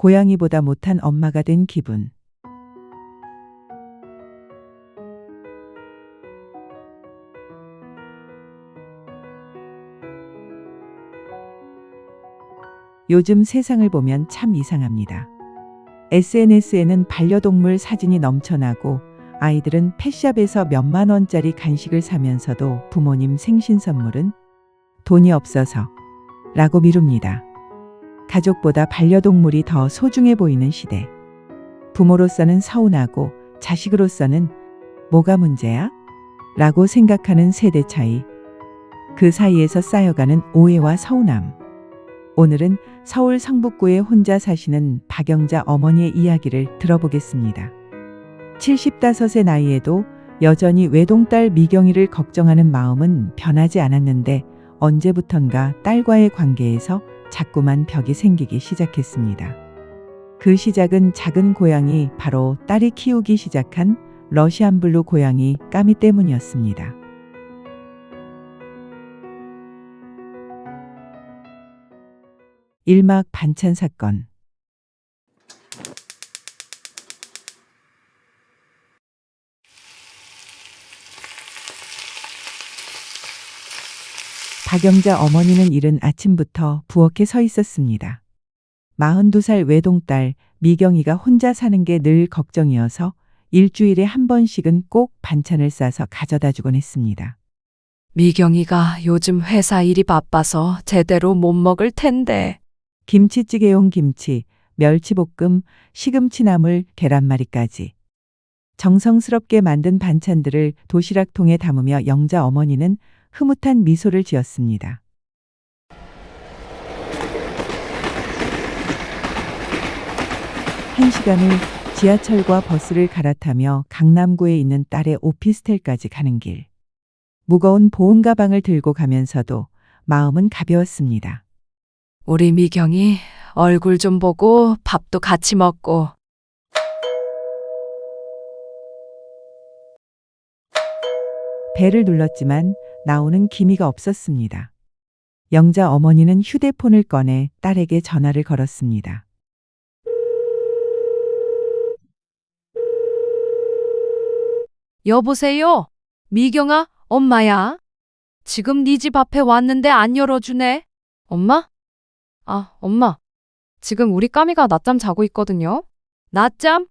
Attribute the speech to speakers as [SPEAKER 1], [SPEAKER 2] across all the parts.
[SPEAKER 1] 고양이보다 못한 엄마가 된 기분. 요즘 세상을 보면 참 이상합니다. SNS에는 반려동물 사진이 넘쳐나고 아이들은 펫샵에서 몇만 원짜리 간식을 사면서도 부모님 생신 선물은 돈이 없어서 라고 미룹니다. 가족보다 반려동물이 더 소중해 보이는 시대. 부모로서는 서운하고 자식으로서는 뭐가 문제야? 라고 생각하는 세대 차이. 그 사이에서 쌓여가는 오해와 서운함. 오늘은 서울 성북구에 혼자 사시는 박영자 어머니의 이야기를 들어보겠습니다. 75의 나이에도 여전히 외동딸 미경이를 걱정하는 마음은 변하지 않았는데 언제부턴가 딸과의 관계에서 자꾸만 벽이 생기기 시작했습니다. 그 시작은 작은 고양이 바로 딸이 키우기 시작한 러시안 블루 고양이 까미 때문이었습니다. 일막 반찬 사건. 박영자 어머니는 이른 아침부터 부엌에 서 있었습니다. 42살 외동딸 미경이가 혼자 사는 게 늘 걱정이어서 일주일에 한 번씩은 꼭 반찬을 싸서 가져다 주곤 했습니다.
[SPEAKER 2] 미경이가 요즘 회사 일이 바빠서 제대로 못 먹을 텐데.
[SPEAKER 1] 김치찌개용 김치, 멸치볶음, 시금치나물, 계란말이까지. 정성스럽게 만든 반찬들을 도시락통에 담으며 영자 어머니는 흐뭇한 미소를 지었습니다. 한 시간을 지하철과 버스를 갈아타며 강남구에 있는 딸의 오피스텔까지 가는 길. 무거운 보온 가방을 들고 가면서도 마음은 가벼웠습니다.
[SPEAKER 2] 우리 미경이 얼굴 좀 보고 밥도 같이 먹고.
[SPEAKER 1] 배를 눌렀지만 나오는 기미가 없었습니다. 영자 어머니는 휴대폰을 꺼내 딸에게 전화를 걸었습니다.
[SPEAKER 2] 여보세요? 미경아, 엄마야? 지금 네 집 앞에 왔는데 안 열어주네? 엄마? 아, 엄마. 지금 우리 까미가 낮잠 자고 있거든요. 낮잠?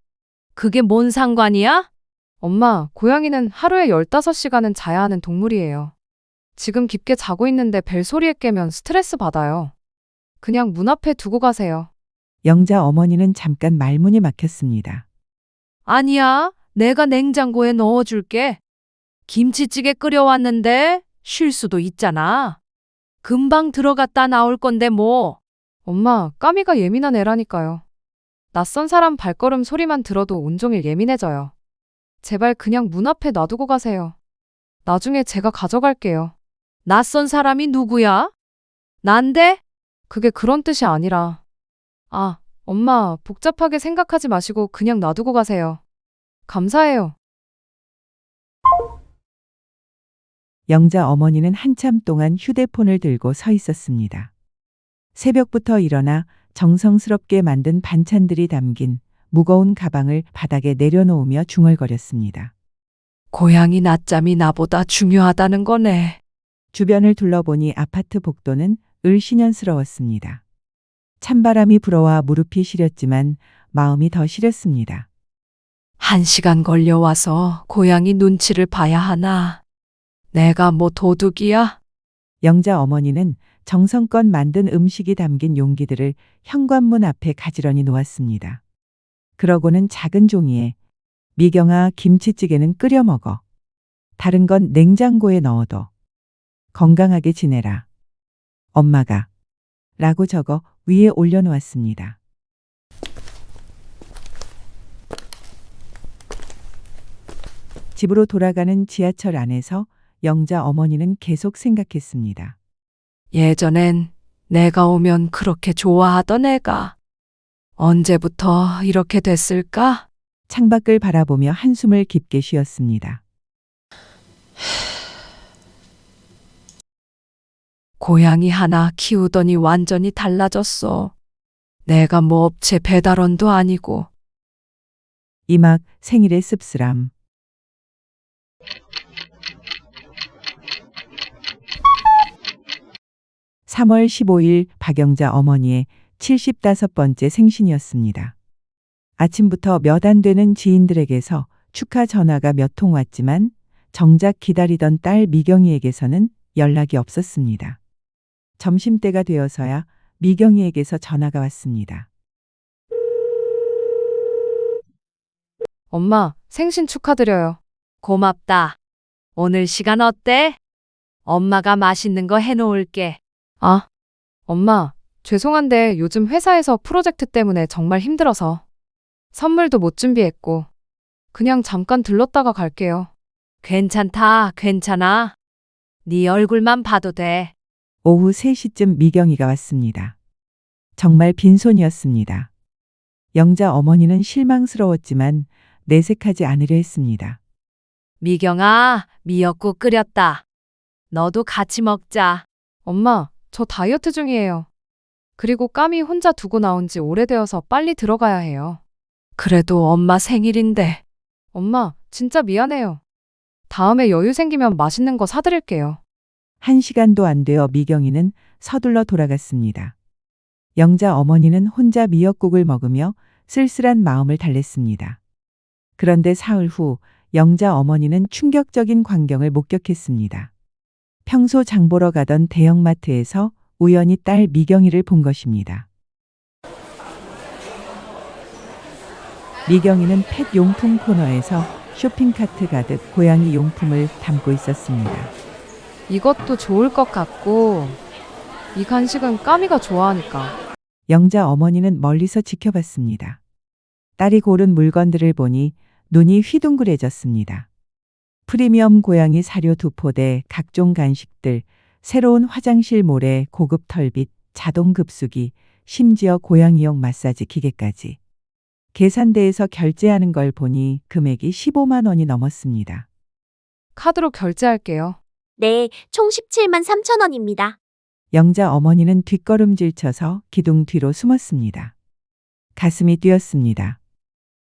[SPEAKER 2] 그게 뭔 상관이야? 엄마, 고양이는 하루에 15시간은 자야 하는 동물이에요. 지금 깊게 자고 있는데 벨소리에 깨면 스트레스 받아요. 그냥 문 앞에 두고 가세요.
[SPEAKER 1] 영자 어머니는 잠깐 말문이 막혔습니다.
[SPEAKER 2] 아니야, 내가 냉장고에 넣어줄게. 김치찌개 끓여왔는데 쉴 수도 있잖아. 금방 들어갔다 나올 건데 뭐. 엄마, 까미가 예민한 애라니까요. 낯선 사람 발걸음 소리만 들어도 온종일 예민해져요. 제발 그냥 문 앞에 놔두고 가세요. 나중에 제가 가져갈게요. 낯선 사람이 누구야? 난데? 그게 그런 뜻이 아니라. 아, 엄마, 복잡하게 생각하지 마시고 그냥 놔두고 가세요. 감사해요.
[SPEAKER 1] 영자 어머니는 한참 동안 휴대폰을 들고 서 있었습니다. 새벽부터 일어나 정성스럽게 만든 반찬들이 담긴 무거운 가방을 바닥에 내려놓으며 중얼거렸습니다.
[SPEAKER 2] 고양이 낮잠이 나보다 중요하다는 거네.
[SPEAKER 1] 주변을 둘러보니 아파트 복도는 을씨년스러웠습니다. 찬바람이 불어와 무릎이 시렸지만 마음이 더 시렸습니다.
[SPEAKER 2] 한 시간 걸려와서 고양이 눈치를 봐야 하나. 내가 뭐 도둑이야?
[SPEAKER 1] 영자 어머니는 정성껏 만든 음식이 담긴 용기들을 현관문 앞에 가지런히 놓았습니다. 그러고는 작은 종이에 미경아 김치찌개는 끓여 먹어. 다른 건 냉장고에 넣어둬. 건강하게 지내라. 엄마가. 라고 적어 위에 올려놓았습니다. 집으로 돌아가는 지하철 안에서 영자 어머니는 계속 생각했습니다.
[SPEAKER 2] 예전엔 내가 오면 그렇게 좋아하던 애가 언제부터 이렇게 됐을까?
[SPEAKER 1] 창밖을 바라보며 한숨을 깊게 쉬었습니다.
[SPEAKER 2] 고양이 하나 키우더니 완전히 달라졌어. 내가 뭐 업체 배달원도 아니고.
[SPEAKER 1] 이막 생일의 씁쓸함. (3월 15일) 박영자 어머니의 75번째 생신이었습니다. 아침부터 몇 안 되는 지인들에게서 축하 전화가 몇 통 왔지만 정작 기다리던 딸 미경이에게서는 연락이 없었습니다. 점심때가 되어서야 미경이에게서 전화가 왔습니다.
[SPEAKER 2] 엄마, 생신 축하드려요. 고맙다. 오늘 시간 어때? 엄마가 맛있는 거 해놓을게. 아, 엄마, 죄송한데 요즘 회사에서 프로젝트 때문에 정말 힘들어서 선물도 못 준비했고 그냥 잠깐 들렀다가 갈게요. 괜찮다, 괜찮아. 네 얼굴만 봐도 돼.
[SPEAKER 1] 오후 3시쯤 미경이가 왔습니다. 정말 빈손이었습니다. 영자 어머니는 실망스러웠지만 내색하지 않으려 했습니다.
[SPEAKER 2] 미경아, 미역국 끓였다. 너도 같이 먹자. 엄마, 저 다이어트 중이에요. 그리고 까미 혼자 두고 나온 지 오래되어서 빨리 들어가야 해요. 그래도 엄마 생일인데. 엄마, 진짜 미안해요. 다음에 여유 생기면 맛있는 거 사드릴게요.
[SPEAKER 1] 한 시간도 안 되어 미경이는 서둘러 돌아갔습니다. 영자 어머니는 혼자 미역국을 먹으며 쓸쓸한 마음을 달랬습니다. 그런데 사흘 후 영자 어머니는 충격적인 광경을 목격했습니다. 평소 장 보러 가던 대형마트에서 우연히 딸 미경이를 본 것입니다. 미경이는 펫 용품 코너에서 쇼핑카트 가득 고양이 용품을 담고 있었습니다.
[SPEAKER 2] 이것도 좋을 것 같고, 이 간식은 까미가 좋아하니까.
[SPEAKER 1] 영자 어머니는 멀리서 지켜봤습니다. 딸이 고른 물건들을 보니 눈이 휘둥그레졌습니다. 프리미엄 고양이 사료 두 포대, 각종 간식들, 새로운 화장실 모래, 고급 털빗, 자동 급수기, 심지어 고양이용 마사지 기계까지. 계산대에서 결제하는 걸 보니 금액이 15만 원이 넘었습니다.
[SPEAKER 2] 카드로 결제할게요.
[SPEAKER 3] 네, 총 17만 3천 원입니다.
[SPEAKER 1] 영자 어머니는 뒷걸음질 쳐서 기둥 뒤로 숨었습니다. 가슴이 뛰었습니다.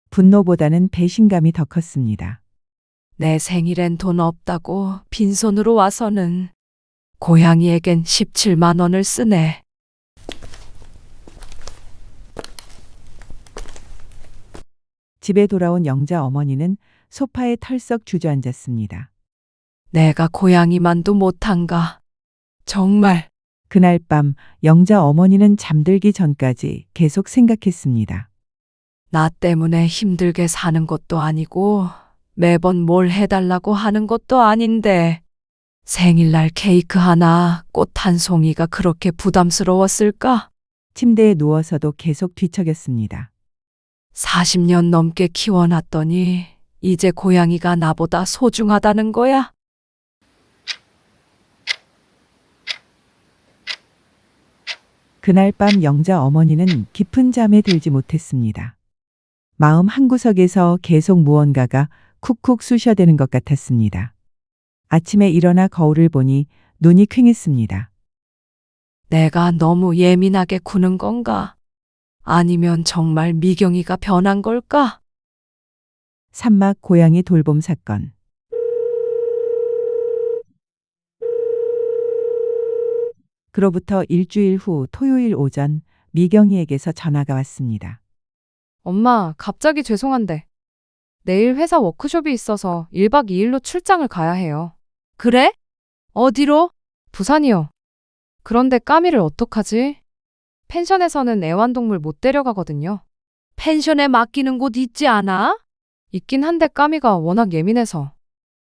[SPEAKER 1] 분노보다는 배신감이 더 컸습니다.
[SPEAKER 2] 내 생일엔 돈 없다고 빈손으로 와서는 고양이에겐 17만 원을 쓰네.
[SPEAKER 1] 집에 돌아온 영자 어머니는 소파에 털썩 주저앉았습니다.
[SPEAKER 2] 내가 고양이만도 못한가. 정말
[SPEAKER 1] 그날 밤 영자 어머니는 잠들기 전까지 계속 생각했습니다.
[SPEAKER 2] 나 때문에 힘들게 사는 것도 아니고 매번 뭘 해달라고 하는 것도 아닌데 생일날 케이크 하나, 꽃 한 송이가 그렇게 부담스러웠을까?
[SPEAKER 1] 침대에 누워서도 계속 뒤척였습니다.
[SPEAKER 2] 40년 넘게 키워놨더니 이제 고양이가 나보다 소중하다는 거야?
[SPEAKER 1] 그날 밤 영자 어머니는 깊은 잠에 들지 못했습니다. 마음 한구석에서 계속 무언가가 쿡쿡 쑤셔대는 것 같았습니다. 아침에 일어나 거울을 보니 눈이 퀭했습니다.
[SPEAKER 2] 내가 너무 예민하게 구는 건가? 아니면 정말 미경이가 변한 걸까?
[SPEAKER 1] 산막 고양이 돌봄 사건. 그로부터 일주일 후 토요일 오전 미경이에게서 전화가 왔습니다.
[SPEAKER 2] 엄마, 갑자기 죄송한데. 내일 회사 워크숍이 있어서 1박 2일로 출장을 가야 해요. 그래? 어디로? 부산이요. 그런데 까미를 어떡하지? 펜션에서는 애완동물 못 데려가거든요. 펜션에 맡기는 곳 있지 않아? 있긴 한데 까미가 워낙 예민해서.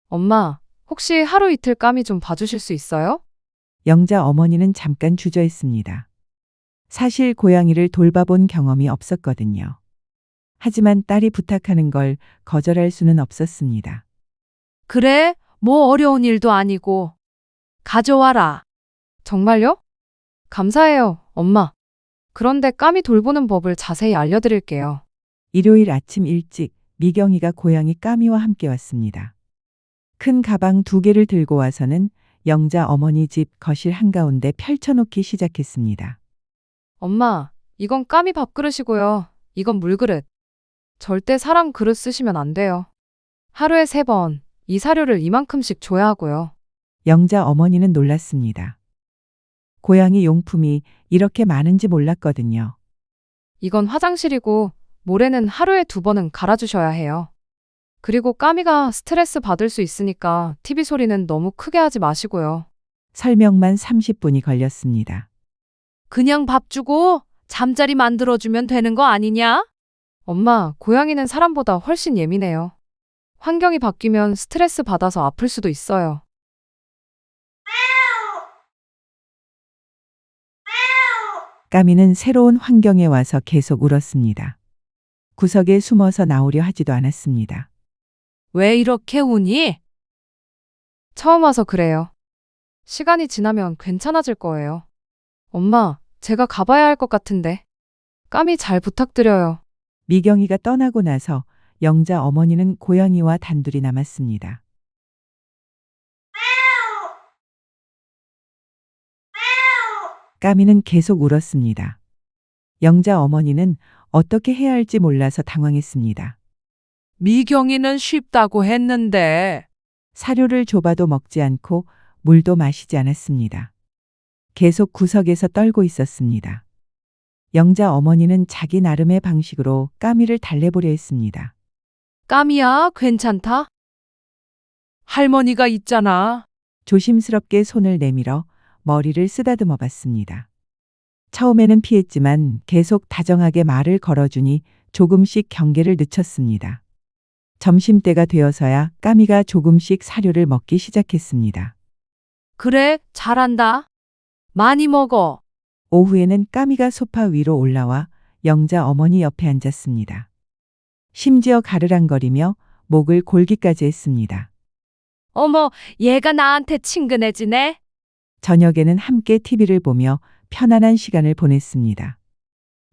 [SPEAKER 2] 엄마, 혹시 하루 이틀 까미 좀 봐주실 수 있어요?
[SPEAKER 1] 영자 어머니는 잠깐 주저했습니다. 사실 고양이를 돌봐본 경험이 없었거든요. 하지만 딸이 부탁하는 걸 거절할 수는 없었습니다.
[SPEAKER 2] 그래, 뭐 어려운 일도 아니고. 가져와라. 정말요? 감사해요, 엄마. 그런데 까미 돌보는 법을 자세히 알려드릴게요.
[SPEAKER 1] 일요일 아침 일찍 미경이가 고양이 까미와 함께 왔습니다. 큰 가방 두 개를 들고 와서는 영자 어머니 집 거실 한가운데 펼쳐놓기 시작했습니다.
[SPEAKER 2] 엄마, 이건 까미 밥그릇이고요. 이건 물그릇. 절대 사람 그릇 쓰시면 안 돼요. 하루에 세 번, 이 사료를 이만큼씩 줘야 하고요.
[SPEAKER 1] 영자 어머니는 놀랐습니다. 고양이 용품이 이렇게 많은지 몰랐거든요.
[SPEAKER 2] 이건 화장실이고, 모래는 하루에 두 번은 갈아주셔야 해요. 그리고 까미가 스트레스 받을 수 있으니까 TV 소리는 너무 크게 하지 마시고요.
[SPEAKER 1] 설명만 30분이 걸렸습니다.
[SPEAKER 2] 그냥 밥 주고 잠자리 만들어주면 되는 거 아니냐? 엄마, 고양이는 사람보다 훨씬 예민해요. 환경이 바뀌면 스트레스 받아서 아플 수도 있어요.
[SPEAKER 1] 까미는 새로운 환경에 와서 계속 울었습니다. 구석에 숨어서 나오려 하지도 않았습니다.
[SPEAKER 2] 왜 이렇게 우니? 처음 와서 그래요. 시간이 지나면 괜찮아질 거예요. 엄마, 제가 가봐야 할 것 같은데. 까미 잘 부탁드려요.
[SPEAKER 1] 미경이가 떠나고 나서 영자 어머니는 고양이와 단둘이 남았습니다. 까미는 계속 울었습니다. 영자 어머니는 어떻게 해야 할지 몰라서 당황했습니다.
[SPEAKER 2] 미경이는 쉽다고 했는데.
[SPEAKER 1] 사료를 줘봐도 먹지 않고 물도 마시지 않았습니다. 계속 구석에서 떨고 있었습니다. 영자 어머니는 자기 나름의 방식으로 까미를 달래보려 했습니다.
[SPEAKER 2] 까미야, 괜찮다? 할머니가 있잖아.
[SPEAKER 1] 조심스럽게 손을 내밀어 머리를 쓰다듬어 봤습니다. 처음에는 피했지만 계속 다정하게 말을 걸어주니 조금씩 경계를 늦췄습니다. 점심때가 되어서야 까미가 조금씩 사료를 먹기 시작했습니다.
[SPEAKER 2] 그래, 잘한다. 많이 먹어.
[SPEAKER 1] 오후에는 까미가 소파 위로 올라와 영자 어머니 옆에 앉았습니다. 심지어 가르랑거리며 목을 골기까지 했습니다.
[SPEAKER 2] 어머, 얘가 나한테 친근해지네.
[SPEAKER 1] 저녁에는 함께 TV를 보며 편안한 시간을 보냈습니다.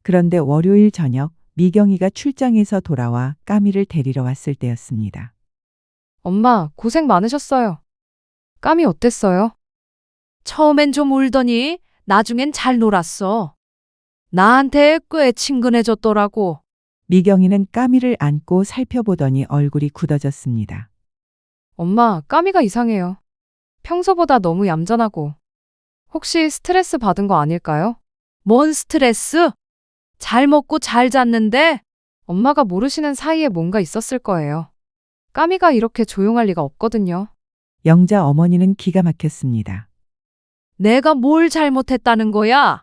[SPEAKER 1] 그런데 월요일 저녁 미경이가 출장에서 돌아와 까미를 데리러 왔을 때였습니다.
[SPEAKER 2] 엄마, 고생 많으셨어요. 까미 어땠어요? 처음엔 좀 울더니 나중엔 잘 놀았어. 나한테 꽤 친근해졌더라고.
[SPEAKER 1] 미경이는 까미를 안고 살펴보더니 얼굴이 굳어졌습니다.
[SPEAKER 2] 엄마, 까미가 이상해요. 평소보다 너무 얌전하고. 혹시 스트레스 받은 거 아닐까요? 뭔 스트레스? 잘 먹고 잘 잤는데? 엄마가 모르시는 사이에 뭔가 있었을 거예요. 까미가 이렇게 조용할 리가 없거든요.
[SPEAKER 1] 영자 어머니는 기가 막혔습니다.
[SPEAKER 2] 내가 뭘 잘못했다는 거야?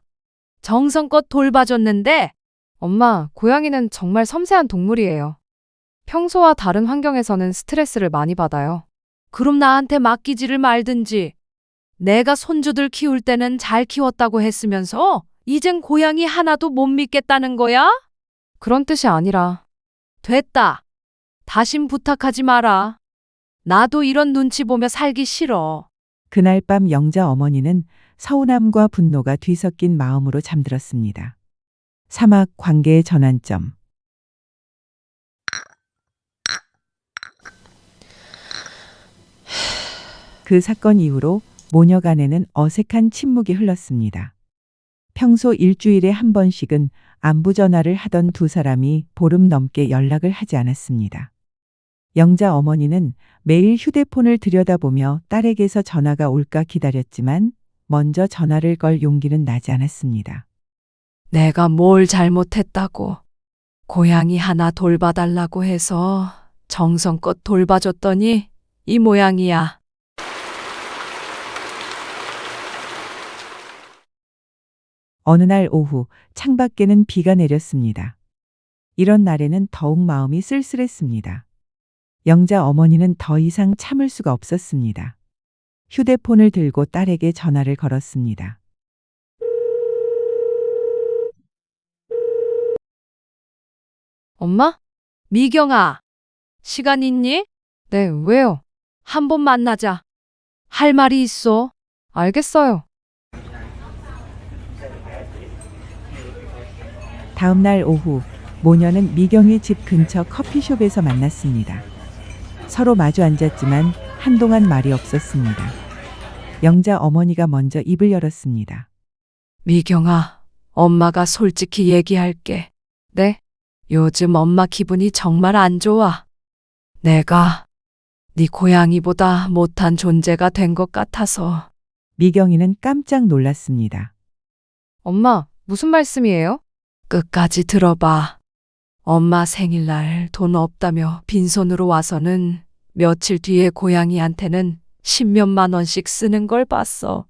[SPEAKER 2] 정성껏 돌봐줬는데? 엄마, 고양이는 정말 섬세한 동물이에요. 평소와 다른 환경에서는 스트레스를 많이 받아요. 그럼 나한테 맡기지를 말든지. 내가 손주들 키울 때는 잘 키웠다고 했으면서 이젠 고양이 하나도 못 믿겠다는 거야? 그런 뜻이 아니라. 됐다. 다신 부탁하지 마라. 나도 이런 눈치 보며 살기 싫어.
[SPEAKER 1] 그날 밤 영자 어머니는 서운함과 분노가 뒤섞인 마음으로 잠들었습니다. 사막 관계의 전환점. 그 사건 이후로 모녀 간에는 어색한 침묵이 흘렀습니다. 평소 일주일에 한 번씩은 안부 전화를 하던 두 사람이 보름 넘게 연락을 하지 않았습니다. 영자 어머니는 매일 휴대폰을 들여다보며 딸에게서 전화가 올까 기다렸지만 먼저 전화를 걸 용기는 나지 않았습니다.
[SPEAKER 2] 내가 뭘 잘못했다고. 고양이 하나 돌봐달라고 해서 정성껏 돌봐줬더니 이 모양이야.
[SPEAKER 1] 어느 날 오후 창밖에는 비가 내렸습니다. 이런 날에는 더욱 마음이 쓸쓸했습니다. 영자 어머니는 더 이상 참을 수가 없었습니다. 휴대폰을 들고 딸에게 전화를 걸었습니다.
[SPEAKER 2] 엄마? 미경아. 시간 있니? 네, 왜요? 한번 만나자. 할 말이 있어. 알겠어요.
[SPEAKER 1] 다음 날 오후 모녀는 미경의 집 근처 커피숍에서 만났습니다. 서로 마주 앉았지만 한동안 말이 없었습니다. 영자 어머니가 먼저 입을 열었습니다.
[SPEAKER 2] 미경아, 엄마가 솔직히 얘기할게. 네? 요즘 엄마 기분이 정말 안 좋아. 내가 네 고양이보다 못한 존재가 된 것 같아서.
[SPEAKER 1] 미경이는 깜짝 놀랐습니다.
[SPEAKER 2] 엄마, 무슨 말씀이에요? 끝까지 들어봐. 엄마 생일날 돈 없다며 빈손으로 와서는 며칠 뒤에 고양이한테는 십몇만 원씩 쓰는 걸 봤어.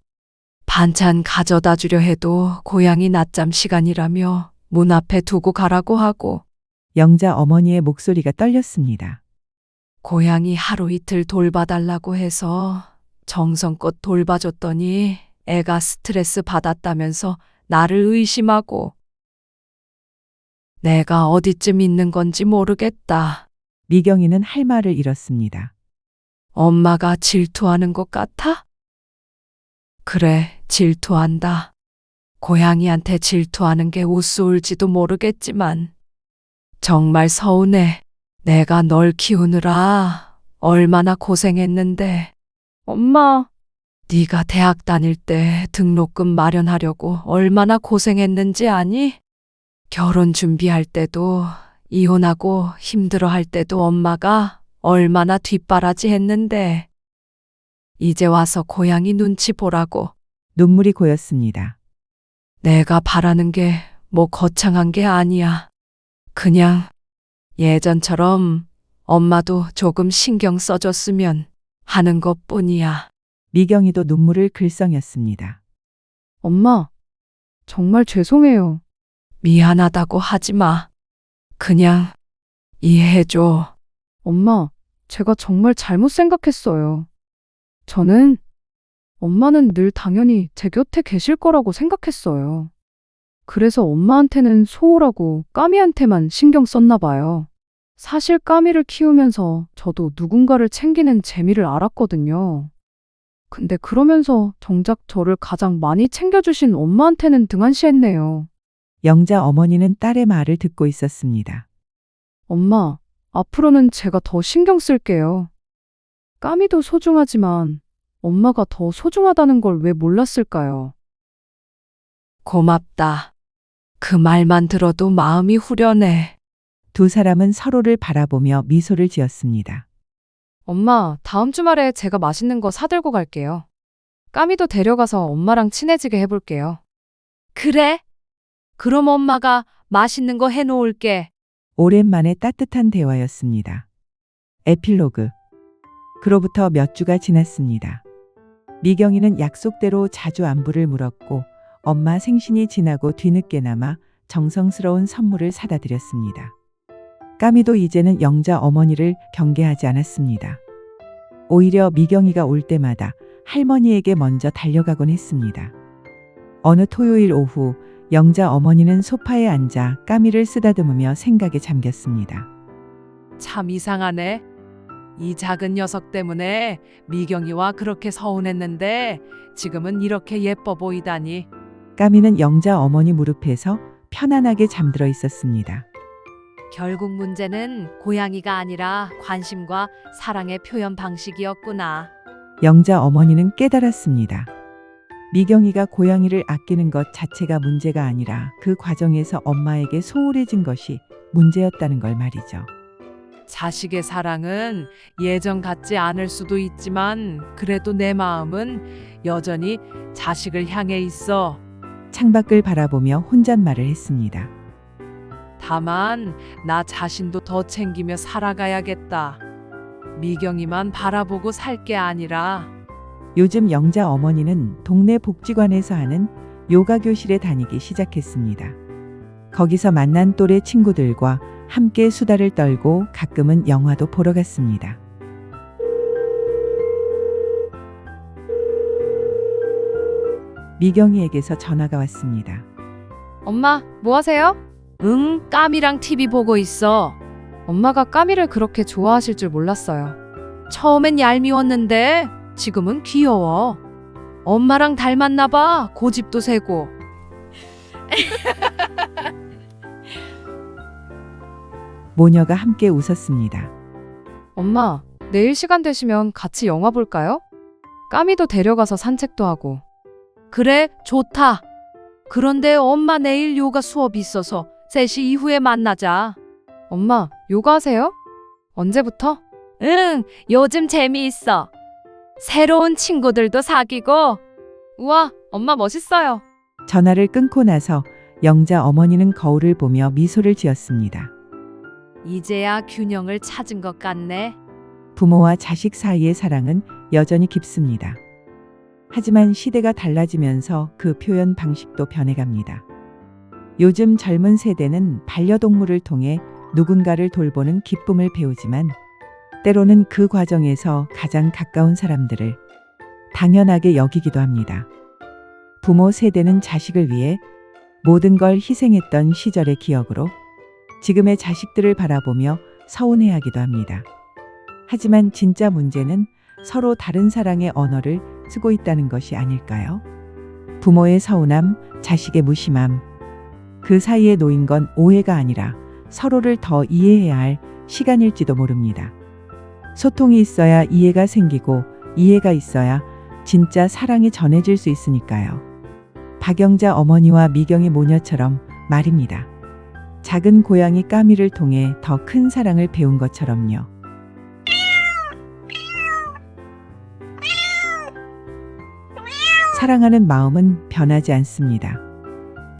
[SPEAKER 2] 반찬 가져다 주려 해도 고양이 낮잠 시간이라며 문 앞에 두고 가라고 하고
[SPEAKER 1] 영자 어머니의 목소리가 떨렸습니다.
[SPEAKER 2] 고양이 하루 이틀 돌봐달라고 해서 정성껏 돌봐줬더니 애가 스트레스 받았다면서 나를 의심하고 내가 어디쯤 있는 건지 모르겠다.
[SPEAKER 1] 미경이는 할 말을 잃었습니다.
[SPEAKER 2] 엄마가 질투하는 것 같아? 그래, 질투한다. 고양이한테 질투하는 게 우스울지도 모르겠지만 정말 서운해. 내가 널 키우느라 얼마나 고생했는데. 엄마, 네가 대학 다닐 때 등록금 마련하려고 얼마나 고생했는지 아니? 결혼 준비할 때도 이혼하고 힘들어 할 때도 엄마가 얼마나 뒷바라지 했는데. 이제 와서 고양이 눈치 보라고.
[SPEAKER 1] 눈물이 고였습니다.
[SPEAKER 2] 내가 바라는 게 뭐 거창한 게 아니야. 그냥 예전처럼 엄마도 조금 신경 써줬으면 하는 것 뿐이야.
[SPEAKER 1] 미경이도 눈물을 글썽였습니다.
[SPEAKER 2] 엄마, 정말 죄송해요. 미안하다고 하지 마. 그냥 이해해줘. 엄마, 제가 정말 잘못 생각했어요. 저는 엄마는 늘 당연히 제 곁에 계실 거라고 생각했어요. 그래서 엄마한테는 소홀하고 까미한테만 신경 썼나 봐요. 사실 까미를 키우면서 저도 누군가를 챙기는 재미를 알았거든요. 근데 그러면서 정작 저를 가장 많이 챙겨주신 엄마한테는 등한시했네요.
[SPEAKER 1] 영자 어머니는 딸의 말을 듣고 있었습니다.
[SPEAKER 2] 엄마, 앞으로는 제가 더 신경 쓸게요. 까미도 소중하지만 엄마가 더 소중하다는 걸 왜 몰랐을까요? 고맙다. 그 말만 들어도 마음이 후련해.
[SPEAKER 1] 두 사람은 서로를 바라보며 미소를 지었습니다.
[SPEAKER 2] 엄마, 다음 주말에 제가 맛있는 거 사들고 갈게요. 까미도 데려가서 엄마랑 친해지게 해볼게요. 그래? 그럼 엄마가 맛있는 거 해놓을게.
[SPEAKER 1] 오랜만에 따뜻한 대화였습니다. 에필로그. 그로부터 몇 주가 지났습니다. 미경이는 약속대로 자주 안부를 물었고 엄마 생신이 지나고 뒤늦게나마 정성스러운 선물을 사다 드렸습니다. 까미도 이제는 영자 어머니를 경계하지 않았습니다. 오히려 미경이가 올 때마다 할머니에게 먼저 달려가곤 했습니다. 어느 토요일 오후 영자 어머니는 소파에 앉아 까미를 쓰다듬으며 생각에 잠겼습니다.
[SPEAKER 2] 참 이상하네. 이 작은 녀석 때문에 미경이와 그렇게 서운했는데 지금은 이렇게 예뻐 보이다니.
[SPEAKER 1] 까미는 영자 어머니 무릎에서 편안하게 잠들어 있었습니다.
[SPEAKER 2] 결국 문제는 고양이가 아니라 관심과 사랑의 표현 방식이었구나.
[SPEAKER 1] 영자 어머니는 깨달았습니다. 미경이가 고양이를 아끼는 것 자체가 문제가 아니라 그 과정에서 엄마에게 소홀해진 것이 문제였다는 걸 말이죠.
[SPEAKER 2] 자식의 사랑은 예전 같지 않을 수도 있지만 그래도 내 마음은 여전히 자식을 향해 있어.
[SPEAKER 1] 창밖을 바라보며 혼잣말을 했습니다.
[SPEAKER 2] 다만 나 자신도 더 챙기며 살아가야겠다. 미경이만 바라보고 살 게 아니라
[SPEAKER 1] 요즘 영자 어머니는 동네 복지관에서 하는 요가 교실에 다니기 시작했습니다. 거기서 만난 또래 친구들과 함께 수다를 떨고 가끔은 영화도 보러 갔습니다. 미경이에게서 전화가 왔습니다.
[SPEAKER 2] 엄마, 뭐 하세요? 응, 까미랑 TV 보고 있어. 엄마가 까미를 그렇게 좋아하실 줄 몰랐어요. 처음엔 얄미웠는데 지금은 귀여워. 엄마랑 닮았나 봐. 고집도 세고.
[SPEAKER 1] 모녀가 함께 웃었습니다.
[SPEAKER 2] 엄마, 내일 시간 되시면 같이 영화 볼까요? 까미도 데려가서 산책도 하고. 그래, 좋다. 그런데 엄마 내일 요가 수업이 있어서 3시 이후에 만나자. 엄마, 요가 하세요? 언제부터? 응, 요즘 재미있어. 새로운 친구들도 사귀고. 우와, 엄마 멋있어요.
[SPEAKER 1] 전화를 끊고 나서 영자 어머니는 거울을 보며 미소를 지었습니다.
[SPEAKER 2] 이제야 균형을 찾은 것 같네.
[SPEAKER 1] 부모와 자식 사이의 사랑은 여전히 깊습니다. 하지만 시대가 달라지면서 그 표현 방식도 변해갑니다. 요즘 젊은 세대는 반려동물을 통해 누군가를 돌보는 기쁨을 배우지만 때로는 그 과정에서 가장 가까운 사람들을 당연하게 여기기도 합니다. 부모 세대는 자식을 위해 모든 걸 희생했던 시절의 기억으로 지금의 자식들을 바라보며 서운해하기도 합니다. 하지만 진짜 문제는 서로 다른 사랑의 언어를 쓰고 있다는 것이 아닐까요? 부모의 서운함, 자식의 무심함. 그 사이에 놓인 건 오해가 아니라 서로를 더 이해해야 할 시간일지도 모릅니다. 소통이 있어야 이해가 생기고 이해가 있어야 진짜 사랑이 전해질 수 있으니까요. 박영자 어머니와 미경의 모녀처럼 말입니다. 작은 고양이 까미를 통해 더 큰 사랑을 배운 것처럼요. 사랑하는 마음은 변하지 않습니다.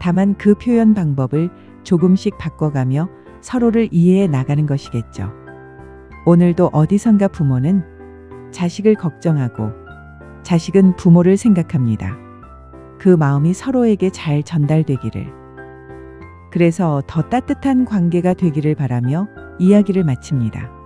[SPEAKER 1] 다만 그 표현 방법을 조금씩 바꿔가며 서로를 이해해 나가는 것이겠죠. 오늘도 어디선가 부모는 자식을 걱정하고 자식은 부모를 생각합니다. 그 마음이 서로에게 잘 전달되기를. 그래서 더 따뜻한 관계가 되기를 바라며 이야기를 마칩니다.